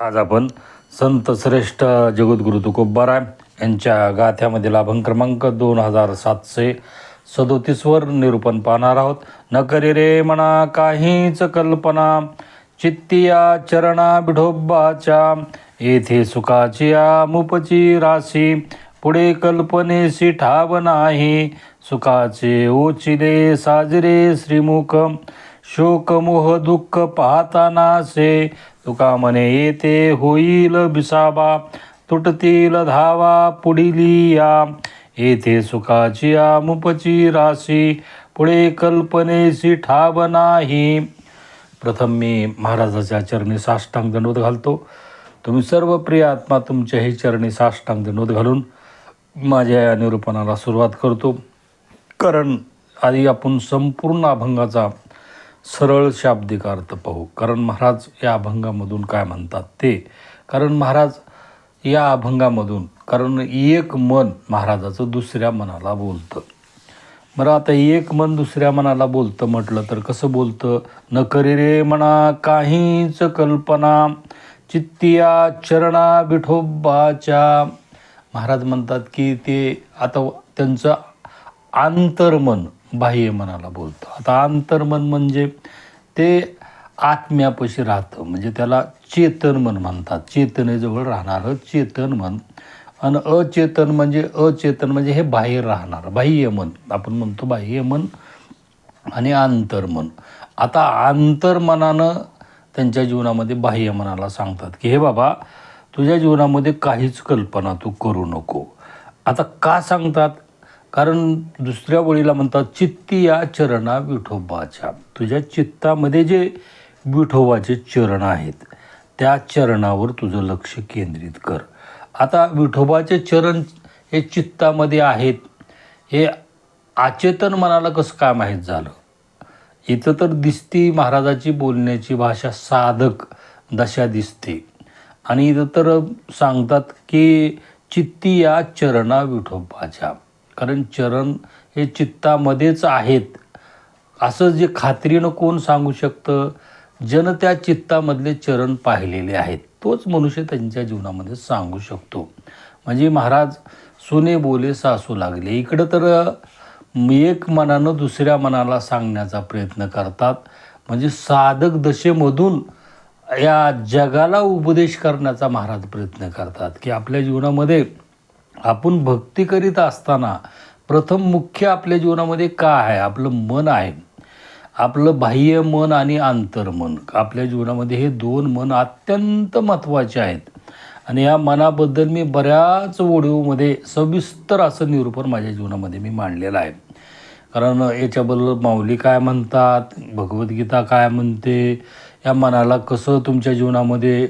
आज आपण संत श्रेष्ठ जगद्गुरु तुकोबाराय यांच्या गाथ्यामधील अभंग क्रमांक दोन हजार सातशे सदोतीसवर निरूपण पाहणार आहोत. न करी रे म्हणा काहीच कल्पना चित्तिया चरणा बिढोबाच्या येथे सुखाची मुपची राशी पुढे कल्पनेशी ठाव नाही सुखाचे ओचिले साजरे श्रीमुख शोकमोह दुःख पाहताना से तुका म्हणे येते होईल बिसाबा. तुटतील धावा पुढीली या येथे सुखाची मुपची राशी. पुढे कल्पनेशी ठाव नाही. प्रथम मी महाराजाच्या चरणी साष्टांग दंडवत घालतो. तुम्ही सर्व प्रिय आत्मा तुमच्याही चरणी साष्टांग दंडवत घालून माझ्या या निरूपणाला सुरुवात करतो. कारण आधी आपण संपूर्ण अभंगाचा सरळ शाब्दिक अर्थ पाहू. कारण महाराज या अभंगामधून काय म्हणतात ते? कारण महाराज या अभंगामधून कारण एक मन महाराजाचं दुसऱ्या मनाला बोलतं. बरं आता एक मन दुसऱ्या मनाला बोलतं म्हटलं तर कसं बोलतं? न करी रे म्हणा काहीच कल्पना चित्तिया चरणा विठोबाच्या महाराज म्हणतात की ते आता त्यांचं आंतरमन बाह्य मनाला बोलतो. आता आंतरमन म्हणजे ते आत्म्यापाशी राहतं. म्हणजे त्याला चेतन मन म्हणतात. चेतनेजवळ राहणारं चेतन मन. आणि अचेतन म्हणजे अचेतन म्हणजे हे बाहेर राहणार. बाह्य मन. आपण म्हणतो बाह्य मन आणि आंतर्मन आता आंतरमनानं त्यांच्या जीवनामध्ये बाह्य मनाला सांगतात की हे बाबा तुझ्या जीवनामध्ये काहीच कल्पना तू करू नको. आता का सांगतात? कारण दुसऱ्या वळीला म्हणतात चित्ती या चरणा विठोबाच्या. तुझ्या चित्तामध्ये जे विठोबाचे चरण आहेत त्या चरणावर तुझं लक्ष केंद्रित कर. आता विठोबाचे चरण हे चित्तामध्ये आहेत हे अचेतन मनाला कसं काय माहीत झालं? इथं तर दिसती महाराजाची बोलण्याची भाषा साधक दशा दिसते. आणि इथं तर सांगतात की चित्ती या चरणा विठोबाच्या. कारण चरण हे चित्तामध्येच आहेत. असं जे खात्रीनं कोण सांगू शकतं? जन त्या चित्तामधले चरण पाहिलेले आहेत. तोच मनुष्य त्यांच्या जीवनामध्ये सांगू शकतो. म्हणजे महाराज सुने बोले सासू लागले. इकडं तर एक मनानं दुसऱ्या मनाला सांगण्याचा प्रयत्न करतात. म्हणजे साधक दशेमधून या जगाला उपदेश करण्याचा महाराज प्रयत्न करतात. की आपल्या जीवनामध्ये आपण भक्ती करीत असताना प्रथम मुख्य आपल्या जीवनामध्ये काय आहे? आपलं मन आहे. आपलं बाह्य मन आणि आंतरमन आपल्या जीवनामध्ये हे दोन मन अत्यंत महत्त्वाचे आहेत. आणि या मनाबद्दल मी बऱ्याच ओडिओमध्ये सविस्तर असं निरूपण माझ्या जीवनामध्ये मी मांडलेलं आहे. कारण याच्याबद्दल माऊली काय म्हणतात? भगवद्गीता काय म्हणते? या मनाला कसं तुमच्या जीवनामध्ये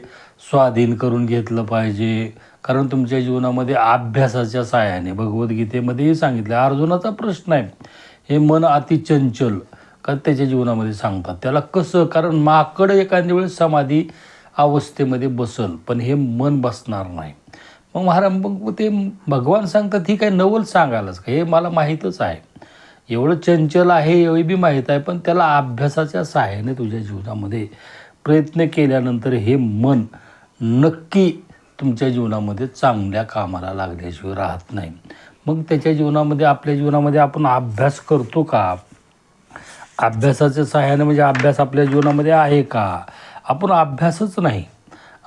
स्वाधीन करून घेतलं पाहिजे? कारण तुमच्या जीवनामध्ये अभ्यासाच्या साहाय्याने भगवद्गीतेमध्येही सांगितलं. अर्जुनाचा प्रश्न आहे. हे मन अतिचंचल का त्याच्या जीवनामध्ये सांगतात. त्याला कसं? कारण माकड एखाद्या वेळेस समाधी अवस्थेमध्ये बसल पण हे मन बसणार नाही. मग महाराज मग ते भगवान सांगतात ही काय नवल सांगायलाच का? हे मला माहीतच आहे. एवढं चंचल आहे एवढी बी माहीत आहे पण त्याला अभ्यासाच्या सहाय्याने तुझ्या जीवनामध्ये प्रयत्न केल्यानंतर हे मन नक्की तुमच्या जीवनामध्ये चांगल्या कामाला लागल्याशिवाय राहत नाही. मग त्याच्या जीवनामध्ये आपल्या जीवनामध्ये आपण अभ्यास करतो का? अभ्यासाच्या सहाय्याने म्हणजे अभ्यास आपल्या जीवनामध्ये आहे का? आपण अभ्यासच नाही.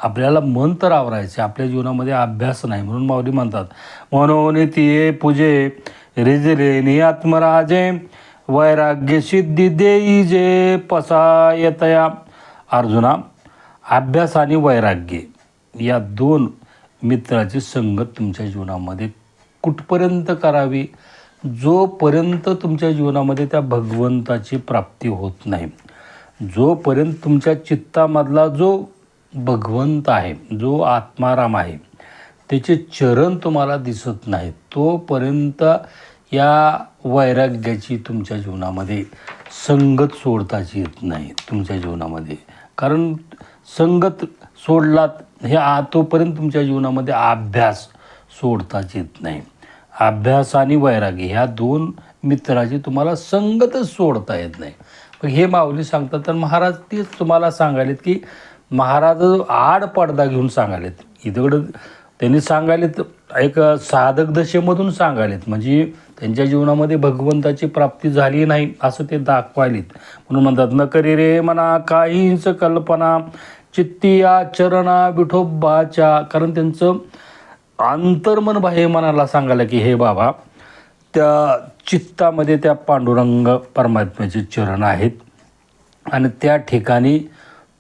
आपल्याला मन तर आवरायचे आपल्या जीवनामध्ये अभ्यास नाही म्हणून माऊली म्हणतात मनोने तिये पूजे रिजले नि आत्मराजे वैराग्य सिद्धी देई जे पसायतया. अर्जुना अभ्यास आणि वैराग्य या दोन मित्राची संगत तुमच्या जीवनामध्ये कुठपर्यंत करावी? जोपर्यंत तुमच्या जीवनामध्ये त्या भगवंताची प्राप्ती होत नाही जोपर्यंत तुमच्या चित्तामधला जो भगवंत आहे जो आत्माराम आहे त्याचे चरण तुम्हाला दिसत नाही तोपर्यंत या वैराग्याची तुमच्या जीवनामध्ये संगत सोडताच येत नाही तुमच्या जीवनामध्ये. कारण संगत सोडलात हे आतोपर्यंत तोपर्यंत तुमच्या जीवनामध्ये अभ्यास सोडताच येत नाही. अभ्यास आणि वैरागी ह्या दोन मित्राची तुम्हाला संगतच सोडता येत नाही. मग हे माऊली सांगतात तर महाराज तेच तुम्हाला सांगायलेत की महाराज आड पडदा घेऊन सांगायलेत. इथकडं त्यांनी सांगायलेत एक साधक दशेमधून सांगायलेत. म्हणजे त्यांच्या जीवनामध्ये भगवंताची प्राप्ती झाली नाही असं ते दाखवायलेत. म्हणून म्हणतात न करी रे मना काहींच कल्पना चित्ती चरणा विठोबाच्या कारण त्यांचं अंतर्मन बाह्य मनाला सांगायला की हे बाबा त्या चित्तामध्ये त्या पांडुरंग परमात्म्याचे चरण आहेत. आणि त्या ठिकाणी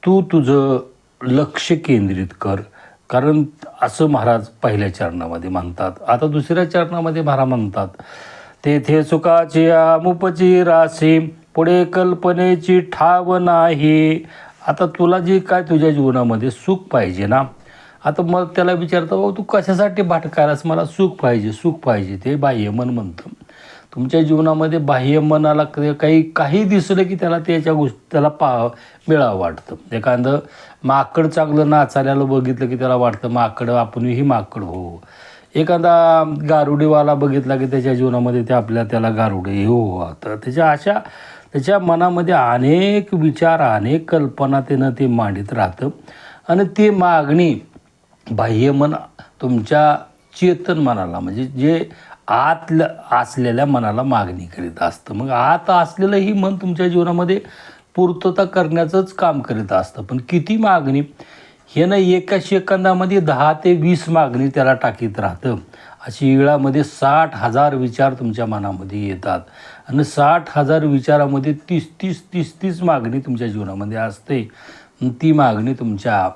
तू तुझं लक्ष केंद्रित कर. कारण असं महाराज पहिल्या चरणामध्ये म्हणतात. आता दुसऱ्या चरणामध्ये महाराज म्हणतात तेथे सुखाची आमुपची राशी पुढे कल्पनेची ठाव नाही. आता तुला जे काय तुझ्या जीवनामध्ये सुख पाहिजे ना आता मग त्याला विचारतं बाबा तू कशासाठी भाटकारास मला सुख पाहिजे सुख पाहिजे. ते बाह्य मन म्हणतं. तुमच्या जीवनामध्ये बाह्य मनाला काही काही दिसलं की त्याला त्याच्या गोष्टी त्याला पा मिळावं वाटतं. एखादं माकड चांगलं नाचाल्याला बघितलं की त्याला वाटतं माकड आपणही माकड हो. एखादा गारुडीवाला बघितला की त्याच्या जीवनामध्ये ते आपल्या त्याला गारुडी हो तर त्याच्या अशा त्याच्या मनामध्ये अनेक विचार अनेक कल्पना त्यानं ते मांडित राहतं. आणि ते मागणी बाह्य मन तुमच्या चेतन मनाला म्हणजे जे आतल असलेल्या मनाला मागणी करीत असतं. मग आत असलेलं ही मन तुमच्या जीवनामध्ये पूर्तता करण्याचंच काम करीत असतं. पण किती मागणी? हे ना एका सेकंदामध्ये दहा ते वीस मागणी त्याला टाकीत राहतं. अशी वेळामध्ये साठ हजार विचार तुमच्या मनामध्ये येतात. आणि साठ हजार विचारामध्ये तीस तीस तीस तीस मागणी तुमच्या जीवनामध्ये असते. ती मागणी तुमच्या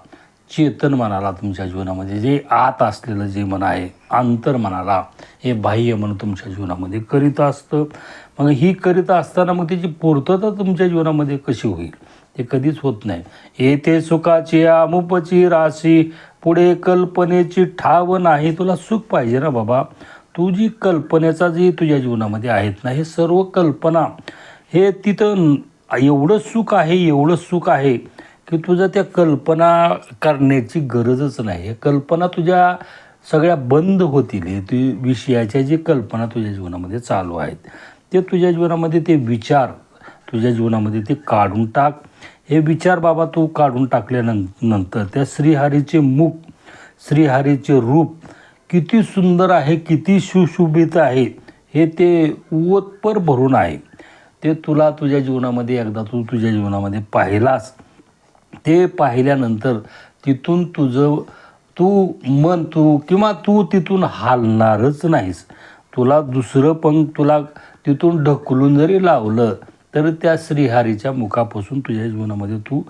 चेतन मनाला तुमच्या जीवनामध्ये जे आत असलेलं जे मन आहे आंतर मनाला हे बाह्य मन तुमच्या जीवनामध्ये करीत असतं. मग ही करीत असताना मग त्याची पूर्तता तुमच्या जीवनामध्ये कशी होईल? ते कधीच होत नाही. येथे सुखाची अमुपची राशी पुढे कल्पनेची ठाव नाही तुला सुख पाहिजे ना बाबा. तुझी कल्पनेचा जी तुझ्या जीवनामध्ये आहेत ना हे सर्व कल्पना हे तिथं एवढं सुख आहे एवढं सुख आहे की तुझं त्या कल्पना करण्याची गरजच नाही. कल्पना तुझ्या सगळ्या बंद होतील. तु विषयाच्या जी कल्पना तुझ्या जीवनामध्ये चालू आहेत ते तुझ्या जीवनामध्ये ते विचार तुझ्या जीवनामध्ये ते काढून टाक. हे विचार बाबा तू काढून टाकल्यानं नंतर. त्या श्रीहारीचे मुख श्रीहारीचे रूप किती सुंदर आहे किती सुशोभित आहे हे ते उवतपर भरून आहे. ते तुला तुझ्या जीवनामध्ये एकदा तू तुझ्या जीवनामध्ये पाहिलास. ते पाहिल्यानंतर तिथून तुझं तू मन तू किंवा तू तिथून हालणारच नाहीस. तुला दुसरं पण तुला तिथून ढकलून जरी लावलं तर त्या श्रीहारीच्या मुखापासून तुझ्या जीवनामध्ये तू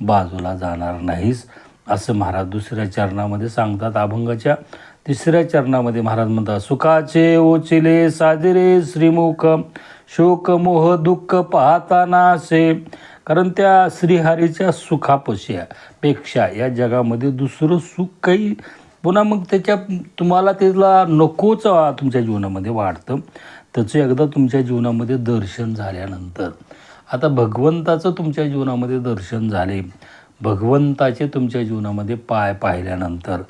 बाजूला जाणार नाहीस असं महाराज दुसऱ्या चरणामध्ये सांगतात अभंगाच्या. तिसऱ्या चरणामध्ये महाराज म्हणतात सुखाचे ओचिले साजिरे श्रीमुख शोक मोह दुःख पाहताना असे कारण त्या श्रीहारीच्या सुखापशी पेक्षा या जगामध्ये दुसरं सुख काही पुन्हा मग त्याच्या तुम्हाला त्याला नकोच तुमच्या जीवनामध्ये वाढतं. त्याचं एकदा तुमच्या जीवनामध्ये दर्शन झाल्यानंतर. आता भगवंताचं तुमच्या जीवनामध्ये दर्शन झाले. भगवंताचे तुमच्या जीवनामध्ये पाय पाहिल्यानंतर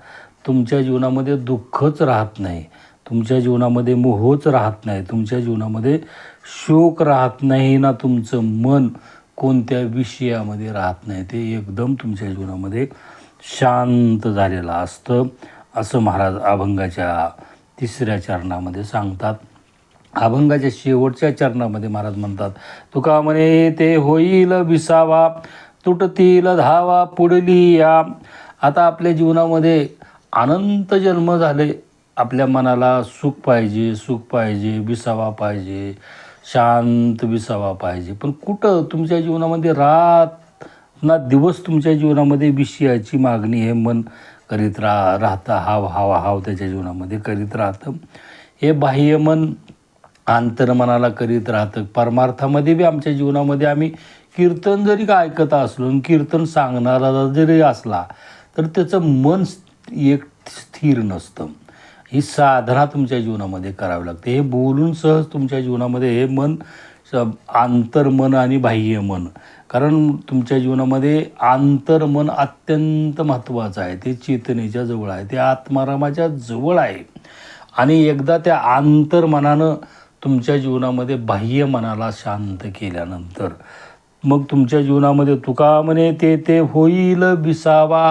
तुमच्या जीवनामध्ये दुःखच राहत नाही. तुमच्या जीवनामध्ये मोहच राहत नाही. तुमच्या जीवनामध्ये शोक राहत नाही ना तुमचं मन कोणत्या विषयामध्ये राहत नाही. ते एकदम तुमच्या जीवनामध्ये शांत झालेलं असतं. असं महाराज अभंगाच्या तिसऱ्या चरणामध्ये सांगतात. अभंगाच्या शेवटच्या चरणामध्ये महाराज म्हणतात तुका म्हणे ते होईल विसावा तुटतील धावा पुढली या आता आपल्या जीवनामध्ये अनंत जन्म झाले आपल्या मनाला सुख पाहिजे सुख पाहिजे विसावा पाहिजे शांत विसावा पाहिजे. पण कुठं तुमच्या जीवनामध्ये रात ना दिवस तुमच्या जीवनामध्ये विषयाची मागणी हे मन करीत रा राहतं हाव हाव हाव त्याच्या जीवनामध्ये करीत राहतं. हे बाह्य अंतर्मनाला आंतरमनाला करीत राहतं. परमार्थामध्ये बी आमच्या जीवनामध्ये आम्ही कीर्तन जरी का ऐकत असलो आणि कीर्तन सांगणारा जरी असला तर त्याचं मन एक स्थिर नसतं. ही साधना तुमच्या जीवनामध्ये करावी लागते. हे बोलून सहज तुमच्या जीवनामध्ये हे मन आंतरमन आणि बाह्य मन. कारण तुमच्या जीवनामध्ये आंतरमन अत्यंत महत्त्वाचं आहे. ते चेतनेच्या जवळ आहे. ते आत्मारामाच्या जवळ आहे. आणि एकदा त्या आंतरमनानं तुमच्या जीवनामध्ये बाह्य मनाला शांत केल्यानंतर मग तुमच्या जीवनामध्ये तुका म्हणे ते ते होईल विसावा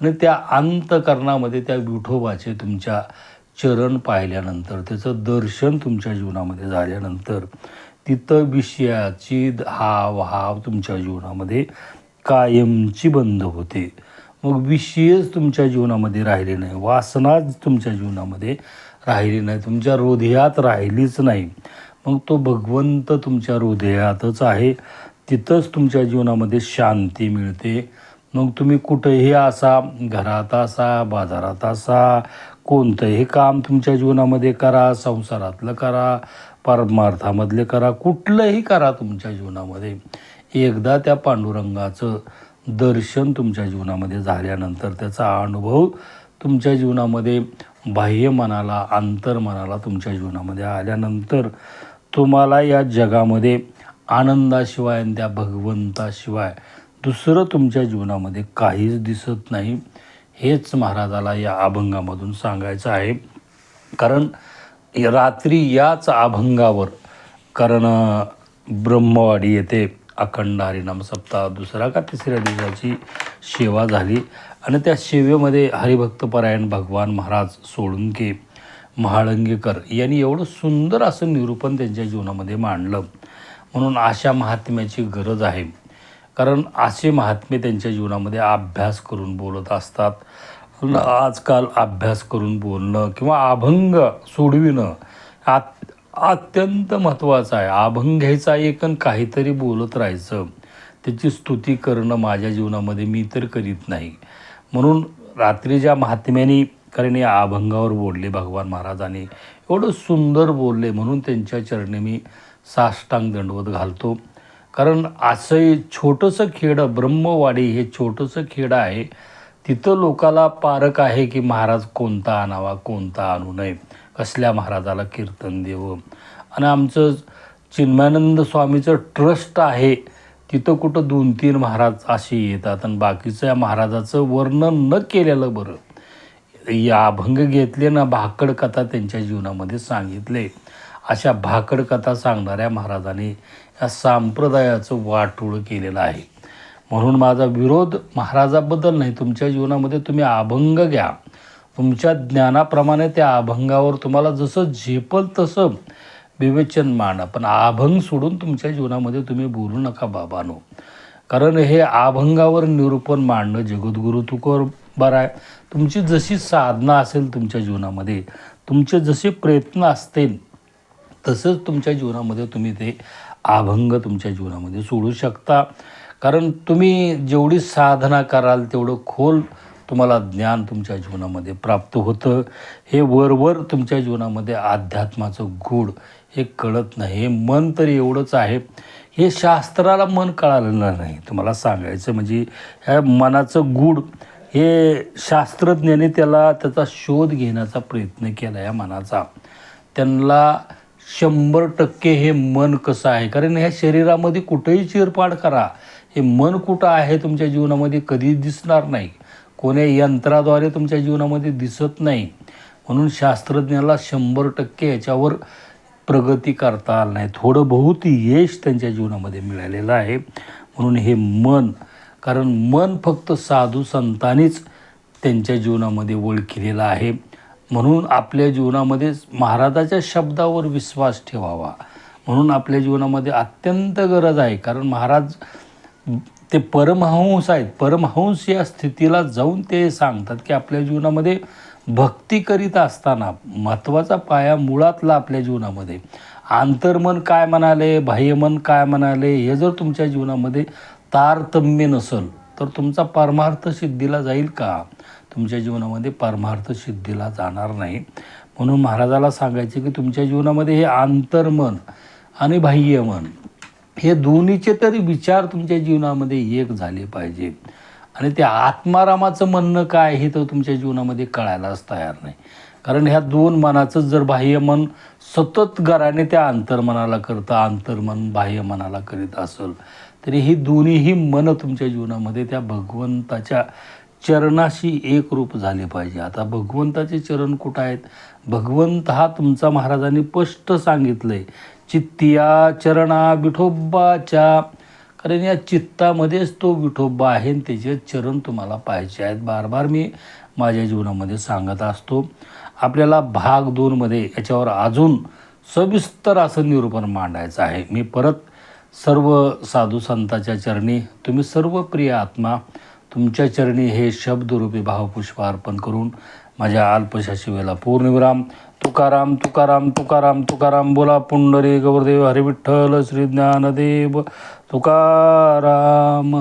आणि त्या अंतकरणामध्ये त्या विठोबाचे तुमच्या चरण पाहिल्यानंतर त्याचं दर्शन तुमच्या जीवनामध्ये झाल्यानंतर तिथं विषयाची हाव हाव तुमच्या जीवनामध्ये कायमची बंद होते. मग विषयच तुमच्या जीवनामध्ये राहिले नाही वासनाच तुमच्या जीवनामध्ये राहिली नाही. तुमच्या हृदयात राहिलीच नाही. मग तो भगवंत तुमच्या हृदयातच आहे. तिथंच तुमच्या जीवनामध्ये शांती मिळते. मग तुम्ही कुठेही असा घरात असा बाजारात असा कोणतंही काम तुमच्या जीवनामध्ये करा संसारातलं करा परमार्थामधले करा कुठलंही करा तुमच्या जीवनामध्ये. एकदा त्या पांडुरंगाचं दर्शन तुमच्या जीवनामध्ये झाल्यानंतर त्याचा अनुभव तुमच्या जीवनामध्ये बाह्य मनाला अंतर्मनाला तुमच्या जीवनामध्ये आल्यानंतर तुम्हाला या जगामध्ये आनंदाशिवाय आणि त्या भगवंताशिवाय दुसरं तुमच्या जीवनामध्ये काहीच दिसत नाही हेच महाराजाला या अभंगामधून सांगायचं आहे. कारण रात्री याच अभंगावर कारण ब्रह्मवाडी येथे अखंड हरिनाम सप्ताह दुसरा का तिसऱ्या दिवसाची सेवा झाली. आणि त्या सेवेमध्ये हरिभक्तपरायण भगवान महाराज सोळुंके महाळंगेकर यांनी एवढं सुंदर असं निरूपण त्यांच्या जीवनामध्ये मांडलं. म्हणून अशा महात्म्याची गरज आहे. कारण असे महात्मे त्यांच्या जीवनामध्ये अभ्यास करून बोलत असतात. आजकाल अभ्यास करून बोलणं किंवा अभंग सोडविणं आत अत्यंत महत्त्वाचं आहे. अभंग घ्यायचा एक आणि काहीतरी बोलत राहायचं. त्याची स्तुती करणं माझ्या जीवनामध्ये मी तर करीत नाही. म्हणून रात्री ज्या महात्म्याने कारण या अभंगावर बोलले भगवान महाराजांनी एवढं सुंदर बोलले म्हणून त्यांच्या चरणी मी साष्टांग दंडवत घालतो. कारण असं छोटंसं खेडं ब्रह्मवाडी हे छोटंसं खेडं आहे तिथं लोकाला पारक आहे की महाराज कोणता आणावा कोणता आणू नये कसल्या महाराजाला कीर्तन देवं. आणि आमचं चिन्मयानंद स्वामीचं ट्रस्ट आहे तिथं कुठं दोन तीन महाराज असे येतात आणि बाकीचं या महाराजाचं वर्णन न केलेलं बरं. या अभंग घेतले ना भाकड कथा त्यांच्या जीवनामध्ये सांगितले. अशा भाकड कथा सांगणाऱ्या महाराजांनी या संप्रदायाचं वाटोळ केलेलं आहे. म्हणून माझा विरोध महाराजाबद्दल नाही तुमच्या जीवनामध्ये तुम्ही अभंग घ्या. तुमच्या ज्ञानाप्रमाणे त्या अभंगावर तुम्हाला जसं झेपल तसं विवेचन मांडा पण अभंग सोडून तुमच्या जीवनामध्ये तुम्ही बोलू नका बाबानो. कारण हे अभंगावर निरूपण मांडणं जगद्गुरु तुकोर बरं आहे तुमची जशी साधना असेल तुमच्या जीवनामध्ये तुमचे जसे प्रयत्न असतील तसंच तुमच्या जीवनामध्ये तुम्ही ते अभंग तुमच्या जीवनामध्ये सोडू शकता. कारण तुम्ही जेवढी साधना कराल तेवढं खोल तुम्हाला ज्ञान तुमच्या जीवनामध्ये प्राप्त होतं. हे वरवर तुमच्या जीवनामध्ये अध्यात्माचं गूढ हे कळत नाही. हे मन तर एवढंच आहे. हे शास्त्राला मन कळालेलं नाही. तुम्हाला सांगायचं म्हणजे ह्या मनाचं गूढ हे शास्त्रज्ञाने त्याला त्याचा शोध घेण्याचा प्रयत्न केला या मनाचा. त्यांना शंभर टक्के हे मन कसं आहे? कारण ह्या शरीरामध्ये कुठेही चिरपाड करा. हे मन कुठं आहे तुमच्या जीवनामध्ये कधी दिसणार नाही. कोण्या यंत्राद्वारे तुमच्या जीवनामध्ये दिसत नाही म्हणून शास्त्रज्ञाला शंभर टक्के याच्यावर प्रगती करता आला नाही. थोडं बहुत यश त्यांच्या जीवनामध्ये मिळालेलं आहे. म्हणून हे मन कारण मन फक्त साधू संतांनीच त्यांच्या जीवनामध्ये ओळखलेलं आहे. म्हणून आपल्या जीवनामध्ये महाराजाच्या शब्दावर विश्वास ठेवावा. म्हणून आपल्या जीवनामध्ये अत्यंत गरज आहे कारण महाराज ते परमहंस आहेत. परमहंस या स्थितीला जाऊन ते सांगतात की आपल्या जीवनामध्ये भक्ती करीत असताना महत्त्वाचा पाया मुळातला आपल्या जीवनामध्ये. आंतरमन काय म्हणाले बाह्यमन काय म्हणाले हे जर तुमच्या जीवनामध्ये तारतम्य नसेल तर तुमचा परमार्थ सिद्धीला जाईल का? तुमच्या जीवनामध्ये परमार्थ सिद्धीला जाणार नाही. म्हणून महाराजाला सांगायचे की तुमच्या जीवनामध्ये हे आंतरमन आणि बाह्यमन हे दोन्हीचे तरी विचार तुमच्या जीवनामध्ये एक झाले पाहिजे आणि त्या आत्मारामाचं म्हणणं काय हे तर तुमच्या जीवनामध्ये कळायलाच तयार नाही. कारण ह्या दोन मनाचं जर बाह्य मन सतत गराने त्या अंतर्मनाला करतं अंतर्मन बाह्य मनाला करीत असेल तरी ही दोन्हीही मन तुमच्या जीवनामध्ये त्या भगवंताच्या चरणाशी एक रूप झाले पाहिजे. आता भगवंताचे चरण कुठं आहेत? भगवंत हा तुमचा महाराजांनी स्पष्ट सांगितलं आहे चित्तिया चरणा विठोबाच्या कारण या चित्तामध्येच तो विठोबा आहे आणि त्याचे चरण तुम्हाला पाहायचे आहेत. बार बार मी माझ्या जीवनामध्ये सांगत असतो. आपल्याला भाग दोनमध्ये याच्यावर अजून सविस्तर असं निरूपण मांडायचं आहे. मी परत सर्व साधू संताच्या चरणी तुम्ही सर्व प्रिय आत्मा तुमच्या चरणी हे शब्दरूपी भावपुष्प अर्पण करून माझ्या अल्पशा शिवेला पूर्णविराम. तुकाराम तुकाराम तुकाराम तुकाराम बोला पुंडरी गौरदेव हरिविठ्ठल श्री ज्ञानदेव तुकाराम.